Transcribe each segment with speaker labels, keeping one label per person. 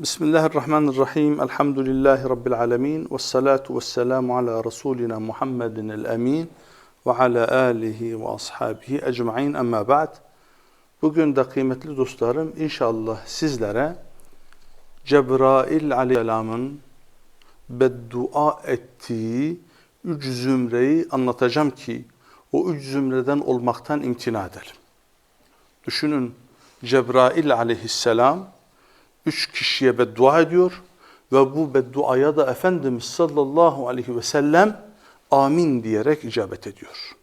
Speaker 1: Bismillahirrahmanirrahim. Elhamdülillahi Rabbil alemin. Ve salatu ve selamu ala Resulina Muhammedin el-Emin ve ala alihi ve ashabihi ecma'in amma ba'd. Bugün de kıymetli dostlarım inşallah sizlere Cebrail aleyhisselamın beddua ettiği üç zümreyi anlatacağım ki o üç zümreden olmaktan imtina edelim. Düşünün Cebrail aleyhisselam üç kişiye beddua ediyor ve bu bedduaya da Efendimiz sallallahu aleyhi ve sellem amin diyerek icabet ediyor.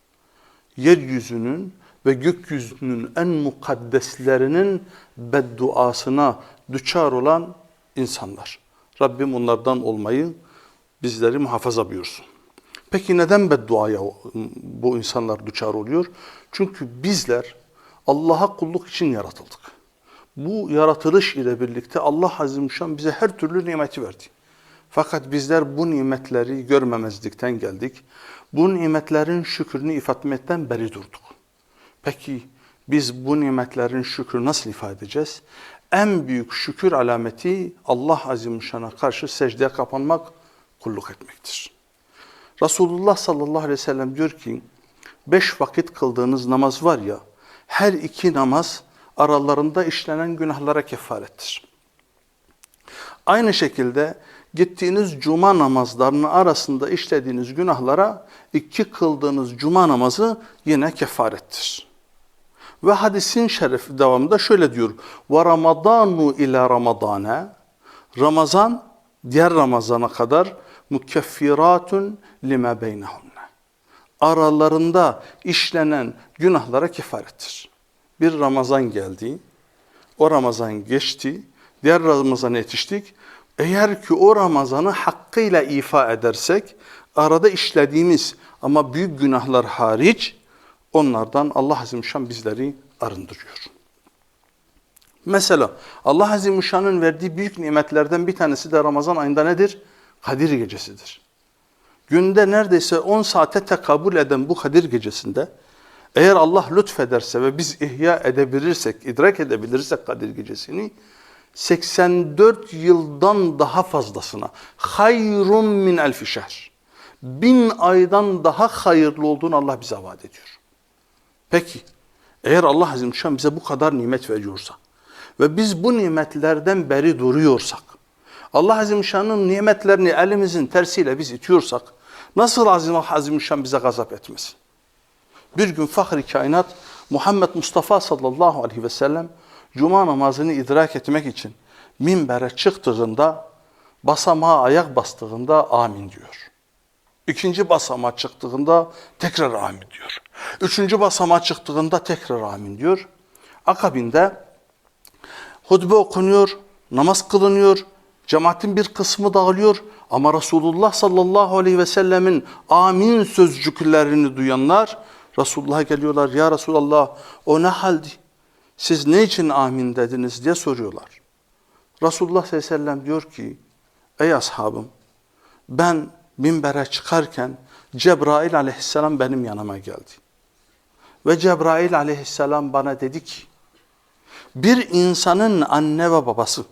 Speaker 1: Yeryüzünün ve gökyüzünün en mukaddeslerinin bedduasına düçar olan insanlar. Rabbim onlardan olmayı bizleri muhafaza buyursun. Peki neden bedduaya bu insanlar düçar oluyor? Çünkü bizler Allah'a kulluk için yaratıldık. Bu yaratılış ile birlikte Allah Azimüşşan bize her türlü nimeti verdi. Fakat bizler bu nimetleri görmemezlikten geldik. Bu nimetlerin şükrünü ifade beri durduk. Peki biz bu nimetlerin şükrü nasıl ifade edeceğiz? En büyük şükür alameti Allah Azimüşşan'a karşı secdeye kapanmak, kulluk etmektir. Resulullah sallallahu aleyhi ve sellem diyor ki, beş vakit kıldığınız namaz var ya, her iki namaz aralarında işlenen günahlara kefarettir. Aynı şekilde gittiğiniz cuma namazlarının arasında işlediğiniz günahlara iki kıldığınız cuma namazı yine kefarettir. Ve hadisin şerifi devamında şöyle diyor. Ve Ramadanu ila Ramadana Ramazan diğer Ramazana kadar mukeffiratun lima beynehunne. Aralarında işlenen günahlara kefarettir. Bir Ramazan geldi, o Ramazan geçti, diğer Ramazan'a yetiştik. Eğer ki o Ramazan'ı hakkıyla ifa edersek, arada işlediğimiz ama büyük günahlar hariç, onlardan Allah Azimüşşan bizleri arındırıyor. Mesela Allah Azimüşşan'ın verdiği büyük nimetlerden bir tanesi de Ramazan ayında nedir? Kadir gecesidir. Günde neredeyse 10 saate tekabül eden bu Kadir gecesinde eğer Allah lütfederse ve biz ihya edebilirsek, idrak edebilirsek Kadir gecesini 84 yıldan daha fazlasına hayrun min elfi şehr. Bin aydan daha hayırlı olduğunu Allah bize vaat ediyor. Peki eğer Allah Azimüşşan bize bu kadar nimet veriyorsa ve biz bu nimetlerden beri duruyorsak Allah Azimüşşan'ın nimetlerini elimizin tersiyle biz itiyorsak nasıl Azimüşşan bize gazap etmesin? Bir gün fahri kainat Muhammed Mustafa sallallahu aleyhi ve sellem cuma namazını idrak etmek için minbere çıktığında basamağa ayak bastığında amin diyor. İkinci basamağa çıktığında tekrar amin diyor. Üçüncü basamağa çıktığında tekrar amin diyor. Akabinde hutbe okunuyor, namaz kılınıyor, cemaatin bir kısmı dağılıyor ama Resulullah sallallahu aleyhi ve sellemin amin sözcüklerini duyanlar Resulullah'a geliyorlar. Ya Resulallah o ne haldi? Siz ne için amin dediniz diye soruyorlar. Resulullah sallallahu aleyhi ve sellem diyor ki ey ashabım ben minbere çıkarken Cebrail aleyhisselam benim yanıma geldi. Ve Cebrail aleyhisselam bana dedi ki bir insanın anne ve babası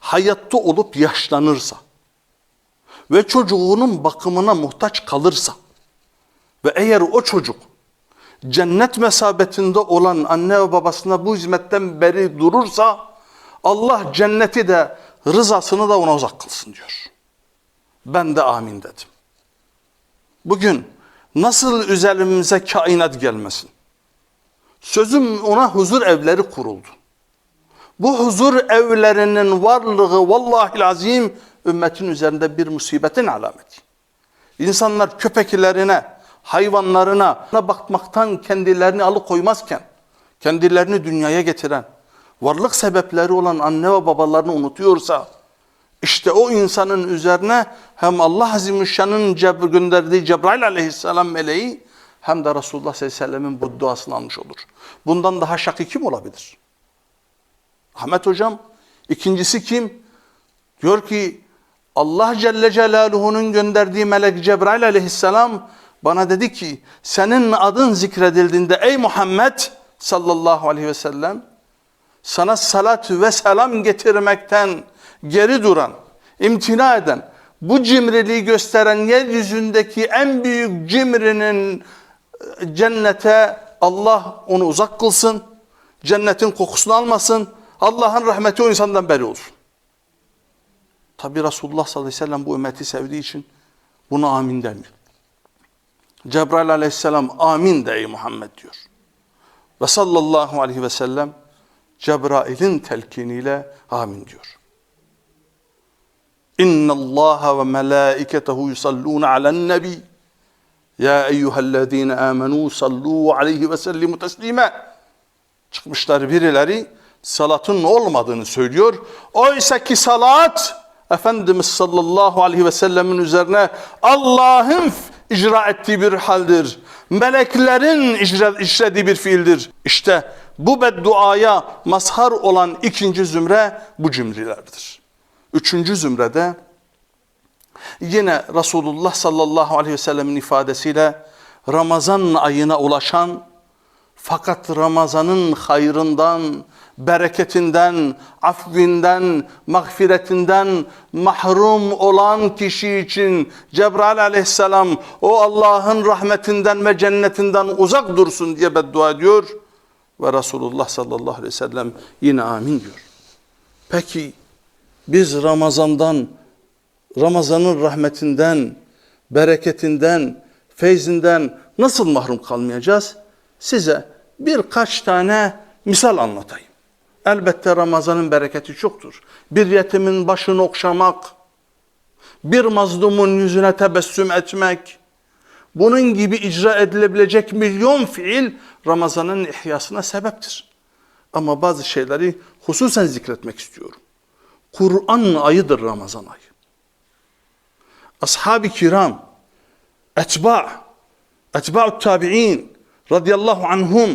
Speaker 1: hayatta olup yaşlanırsa ve çocuğunun bakımına muhtaç kalırsa ve eğer o çocuk cennet mesabetinde olan anne ve babasına bu hizmetten beri durursa Allah cenneti de rızasını da ona uzak kılsın diyor. Ben de amin dedim. Bugün nasıl üzerimize kainat gelmesin? Sözüm ona huzur evleri kuruldu. Bu huzur evlerinin varlığı vallahi azim ümmetin üzerinde bir musibetin alameti. İnsanlar köpeklerine, hayvanlarına bakmaktan kendilerini alıkoymazken, kendilerini dünyaya getiren, varlık sebepleri olan anne ve babalarını unutuyorsa, işte o insanın üzerine hem Allah Azimüşşan'ın gönderdiği Cebrail aleyhisselam meleği hem de Resulullah sallallahu sellemin bu duasını almış olur. Bundan daha şakı kim olabilir? Ahmet hocam. İkincisi kim? Diyor ki Allah Celle Celaluhu'nun gönderdiği melek Cebrail aleyhisselam bana dedi ki senin adın zikredildiğinde ey Muhammed sallallahu aleyhi ve sellem sana salat ve selam getirmekten geri duran, imtina eden, bu cimriliği gösteren yeryüzündeki en büyük cimrinin e, cennete Allah onu uzak kılsın. Cennetin kokusunu almasın. Allah'ın rahmeti o insandan beri olsun. Tabi Resulullah sallallahu aleyhi ve sellem bu ümmeti sevdiği için buna amin demiyor. Cebrail aleyhisselam amin de ey Muhammed diyor. Ve sallallahu aleyhi ve sellem Cebrail'in telkiniyle amin diyor. İnna Allah ve melaiketehu yusallun alen nebi. Ya eyyühellezine amenu sallu aleyhi ve sellimu teslime. Çıkmışlar birileri salatın olmadığını söylüyor. Oysa ki salat Efendimiz sallallahu aleyhi ve sellemin üzerine Allah'ın icra ettiği bir haldir. Meleklerin icra, işlediği bir fiildir. İşte bu bedduaya mazhar olan ikinci zümre bu cümlelerdir. Üçüncü zümrede yine Resulullah sallallahu aleyhi ve sellemin ifadesiyle Ramazan ayına ulaşan fakat Ramazan'ın hayrından, bereketinden, afvinden, mağfiretinden mahrum olan kişi için Cebrail aleyhisselam o Allah'ın rahmetinden ve cennetinden uzak dursun diye beddua ediyor. Ve Resulullah sallallahu aleyhi ve sellem yine amin diyor. Peki biz Ramazan'dan, Ramazan'ın rahmetinden, bereketinden, feyzinden nasıl mahrum kalmayacağız? Size birkaç tane misal anlatayım. Elbette Ramazan'ın bereketi çoktur. Bir yetimin başını okşamak, bir mazlumun yüzüne tebessüm etmek, bunun gibi icra edilebilecek milyon fiil Ramazan'ın ihyasına sebeptir. Ama bazı şeyleri hususen zikretmek istiyorum. Kur'an ayıdır Ramazan ayı. Ashab-ı kiram, etba, etba'u tabi'in radıyallahu anhum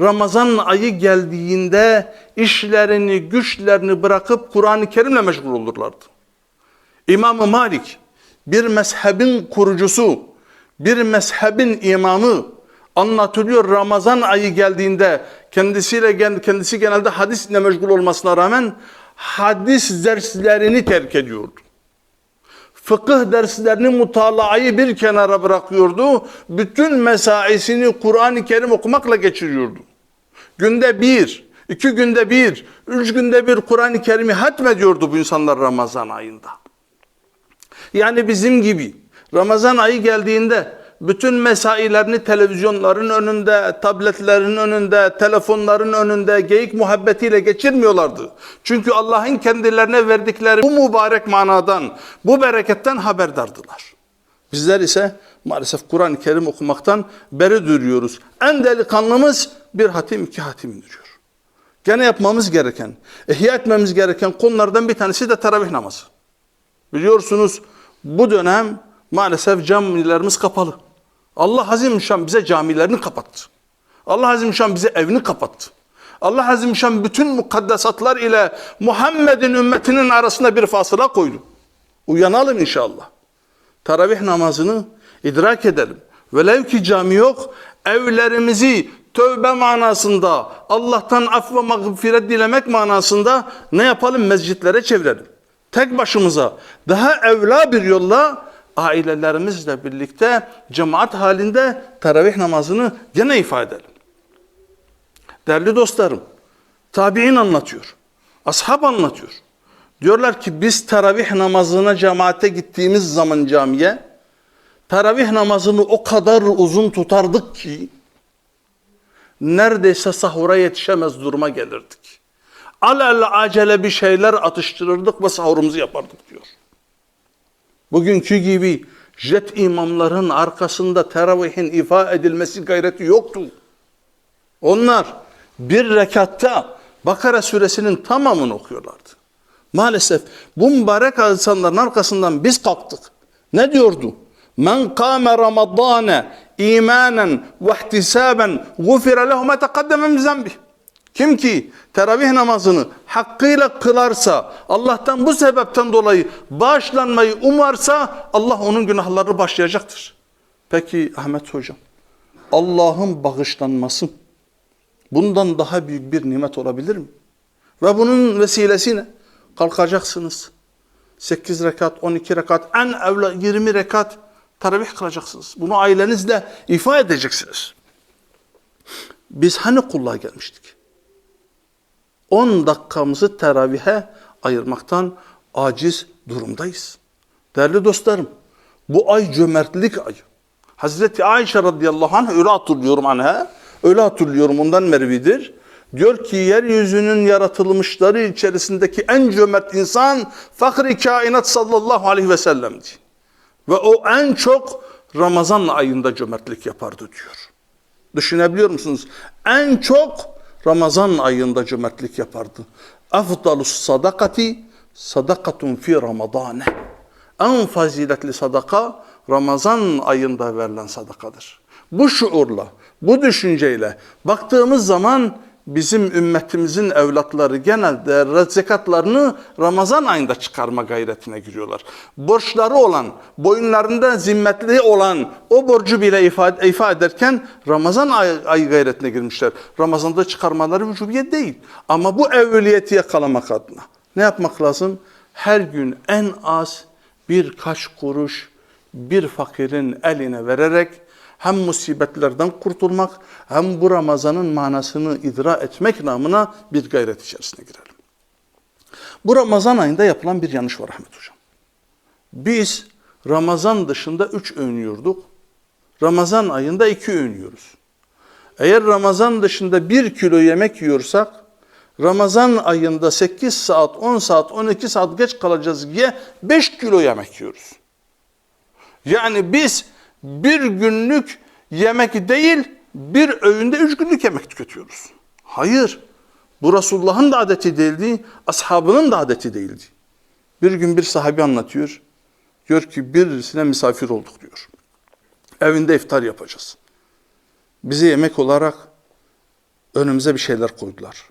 Speaker 1: Ramazan ayı geldiğinde işlerini, güçlerini bırakıp Kur'an-ı Kerim'le meşgul olurlardı. İmam-ı Malik bir mezhebin kurucusu, bir mezhebin imamı anlatılıyor Ramazan ayı geldiğinde kendisiyle kendisi genelde hadisle meşgul olmasına rağmen hadis derslerini terk ediyordu. Fıkıh derslerini mutalayı bir kenara bırakıyordu. Bütün mesaisini Kur'an-ı Kerim okumakla geçiriyordu. Günde bir, iki günde bir, üç günde bir Kur'an-ı Kerim'i hatmediyordu bu insanlar Ramazan ayında. Yani bizim gibi Ramazan ayı geldiğinde bütün mesailerini televizyonların önünde, tabletlerin önünde, telefonların önünde geyik muhabbetiyle geçirmiyorlardı. Çünkü Allah'ın kendilerine verdikleri bu mübarek manadan, bu bereketten haberdardılar. Bizler ise maalesef Kur'an-ı Kerim okumaktan beri duruyoruz. En delikanlımız bir hatim, iki hatim indiriyor. Gene yapmamız gereken, ihya etmemiz gereken konulardan bir tanesi de teravih namazı. Biliyorsunuz bu dönem maalesef camilerimiz kapalı. Allah Azimüşşan bize camilerini kapattı. Allah Azimüşşan bize evini kapattı. Allah Azimüşşan bütün mukaddesatlar ile Muhammed'in ümmetinin arasında bir fasıla koydu. Uyanalım inşallah. Taravih namazını idrak edelim. Velev ki cami yok, evlerimizi tövbe manasında, Allah'tan af ve mağfiret dilemek manasında ne yapalım? Mescitlere çevirelim. Tek başımıza daha evla bir yolla ailelerimizle birlikte cemaat halinde teravih namazını gene ifade edelim. Değerli dostlarım, tabi'in anlatıyor. Ashab anlatıyor. Diyorlar ki biz teravih namazına cemaate gittiğimiz zaman camiye teravih namazını o kadar uzun tutardık ki neredeyse sahura yetişemez duruma gelirdik. Alel acele bir şeyler atıştırırdık ve sahurumuzu yapardık diyor. Bugünkü gibi jet imamların arkasında teravihin ifa edilmesi gayreti yoktu. Onlar bir rekatta Bakara suresinin tamamını okuyorlardı. Maalesef bu mübarek insanların arkasından biz kalktık. Ne diyordu? Men kâme ramadâne imanen ve ihtisaben gufire lehu ma teqaddeme min zembih. Kim ki teravih namazını hakkıyla kılarsa, Allah'tan bu sebepten dolayı bağışlanmayı umarsa Allah onun günahlarını başlayacaktır. Peki Ahmet Hocam, Allah'ın bağışlanması bundan daha büyük bir nimet olabilir mi? Ve bunun vesilesiyle kalkacaksınız. 8 rekat, 12 rekat, en evla 20 rekat teravih kılacaksınız. Bunu ailenizle ifa edeceksiniz. Biz hani kulluğa gelmiştik? 10 dakikamızı teravihe ayırmaktan aciz durumdayız. Değerli dostlarım, bu ay cömertlik ayı. Hazreti Ayşe radıyallahu anh öyle hatırlıyorum anha, öyle hatırlıyorum ondan mervidir. Diyor ki yeryüzünün yaratılmışları içerisindeki en cömert insan fakri kainat sallallahu aleyhi ve sellem'di. Ve o en çok Ramazan ayında cömertlik yapardı diyor. Düşünebiliyor musunuz? En çok Ramazan ayında cömertlik yapardı. Afdalus sadakati sadakatun fi ramadane. En faziletli sadaka Ramazan ayında verilen sadakadır. Bu şuurla, bu düşünceyle baktığımız zaman bizim ümmetimizin evlatları genelde zekatlarını Ramazan ayında çıkarma gayretine giriyorlar. Borçları olan, boyunlarında zimmetli olan o borcu bile ifade, ifade ederken Ramazan ay, ay gayretine girmişler. Ramazan'da çıkarmaları vücubiyet değil. Ama bu evveliyeti yakalamak adına ne yapmak lazım? Her gün en az birkaç kuruş bir fakirin eline vererek hem musibetlerden kurtulmak hem bu Ramazan'ın manasını idra etmek namına bir gayret içerisine girelim. Bu Ramazan ayında yapılan bir yanlış var Ahmet Hocam. Biz Ramazan dışında üç öğün yiyorduk. Ramazan ayında iki öğün yiyoruz. Eğer Ramazan dışında bir kilo yemek yiyorsak Ramazan ayında 8 saat, 10 saat, 12 saat geç kalacağız diye 5 kilo yemek yiyoruz. Yani biz bir günlük yemek değil, bir öğünde üç günlük yemek tüketiyoruz. Hayır, bu Resulullah'ın da adeti değildi, ashabının da adeti değildi. Bir gün bir sahabi anlatıyor, diyor ki birisine misafir olduk diyor. Evinde iftar yapacağız. Bize yemek olarak önümüze bir şeyler koydular.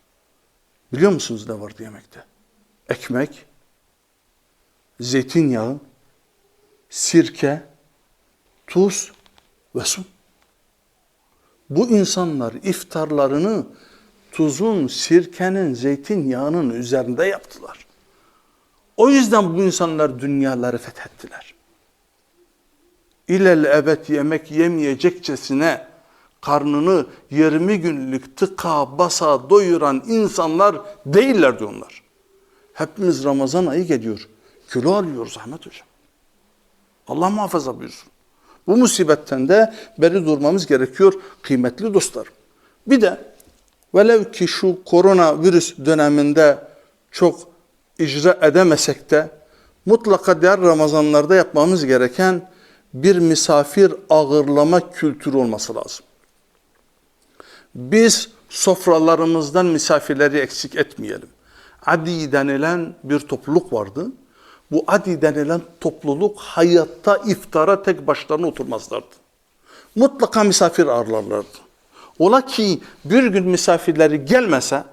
Speaker 1: Biliyor musunuz ne vardı yemekte? Ekmek, zeytinyağı, sirke, tuz ve su. Bu insanlar iftarlarını tuzun, sirkenin, zeytinyağının üzerinde yaptılar. O yüzden bu insanlar dünyaları fethettiler. İlel ebed yemek yemeyecekçesine karnını 20 günlük tıka basa doyuran insanlar değillerdi onlar. Hepimiz Ramazan ayı geliyor. Kilo alıyoruz Ahmet Hocam. Allah muhafaza buyursun. Bu musibetten de beri durmamız gerekiyor kıymetli dostlar. Bir de velev ki şu koronavirüs döneminde çok icra edemesek de mutlaka diğer Ramazanlarda yapmamız gereken bir misafir ağırlama kültürü olması lazım. Biz sofralarımızdan misafirleri eksik etmeyelim. Adi denilen bir topluluk vardı. Bu adi denilen topluluk hayatta iftara tek başlarına oturmazlardı. Mutlaka misafir ağırlarlardı. Ola ki bir gün misafirleri gelmese,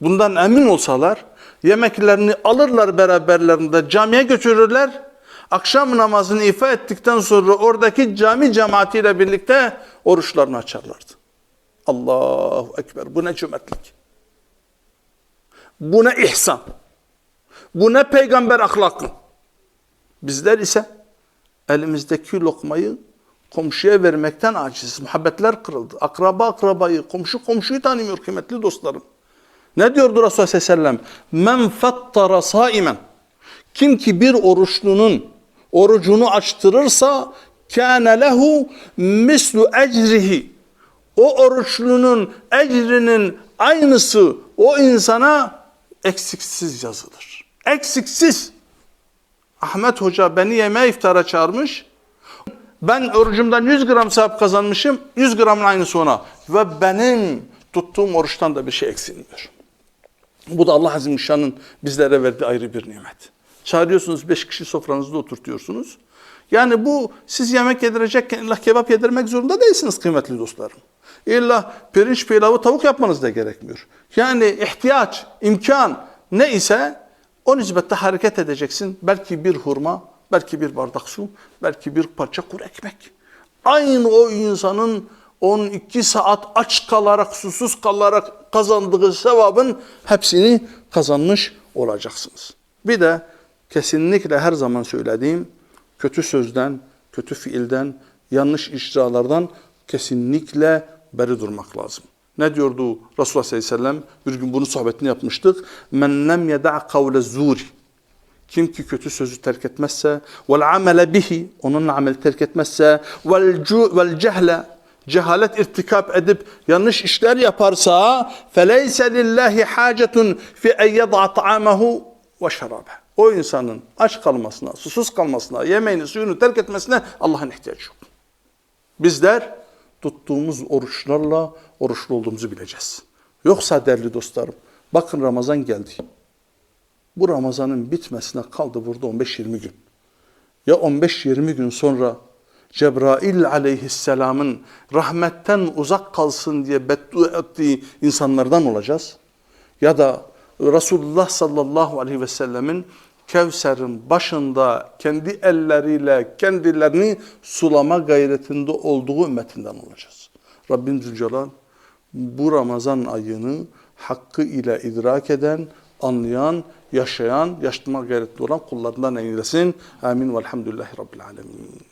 Speaker 1: bundan emin olsalar, yemeklerini alırlar beraberlerinde camiye götürürler. Akşam namazını ifa ettikten sonra oradaki cami cemaatiyle birlikte oruçlarını açarlardı. Allahu Ekber. Bu ne cömertlik. Bu ne ihsan. Bu ne peygamber ahlakı. Bizler ise elimizdeki lokmayı komşuya vermekten aciziz. Muhabbetler kırıldı. Akraba akrabayı, komşu komşuyu tanımıyor kıymetli dostlarım. Ne diyordu Resulullah sellem? Men fattara saimen. Kim ki bir oruçlunun orucunu açtırırsa kâne lehu mislu ecrihi. O oruçlunun ecrinin aynısı o insana eksiksiz yazılır. Eksiksiz. Ahmet Hoca beni yemeğe iftara çağırmış. Ben orucumdan 100 gram sevap kazanmışım. 100 gramın aynısı ona. Ve benim tuttuğum oruçtan da bir şey eksilmiyor. Bu da Allah Azimüşşan'ın bizlere verdiği ayrı bir nimet. Çağırıyorsunuz, beş kişi sofranızda oturtuyorsunuz. Yani bu siz yemek yedirecekken illa kebap yedirmek zorunda değilsiniz kıymetli dostlarım. İlla pirinç pilavı tavuk yapmanız da gerekmiyor. Yani ihtiyaç, imkan ne ise o nispette hareket edeceksin. Belki bir hurma, belki bir bardak su, belki bir parça kuru ekmek. Aynı o insanın 12 saat aç kalarak, susuz kalarak kazandığı sevabın hepsini kazanmış olacaksınız. Bir de kesinlikle her zaman söylediğim kötü sözden, kötü fiilden, yanlış icralardan kesinlikle beri durmak lazım. Ne diyordu Resulullah sallallahu aleyhi ve sellem? Bir gün bunun sohbetini yapmıştık. Men lem yeda kavle zuri. Kim ki kötü sözü terk etmezse, vel amele bihi, onunla amel terk etmezse, vel, vel cehle, cehalet irtikap edip yanlış işler yaparsa, feleyse lillahi hacetun fi en yed'a ta'amahu ve şerabe. O insanın aç kalmasına, susuz kalmasına, yemeğini, suyunu terk etmesine Allah'ın ihtiyacı yok. Bizler tuttuğumuz oruçlarla oruçlu olduğumuzu bileceğiz. Yoksa değerli dostlarım, bakın Ramazan geldi. Bu Ramazan'ın bitmesine kaldı burada 15-20 gün. Ya 15-20 gün sonra Cebrail aleyhisselamın rahmetten uzak kalsın diye beddua ettiği insanlardan olacağız. Ya da Resulullah sallallahu aleyhi ve sellemin Kevser'in başında kendi elleriyle kendilerini sulama gayretinde olduğu ümmetinden olacağız. Rabbim Zülcelal bu Ramazan ayını hakkı ile idrak eden, anlayan, yaşayan, yaşatma gayretli olan kullarından eylesin. Amin. Velhamdülillahi Rabbil Alemin.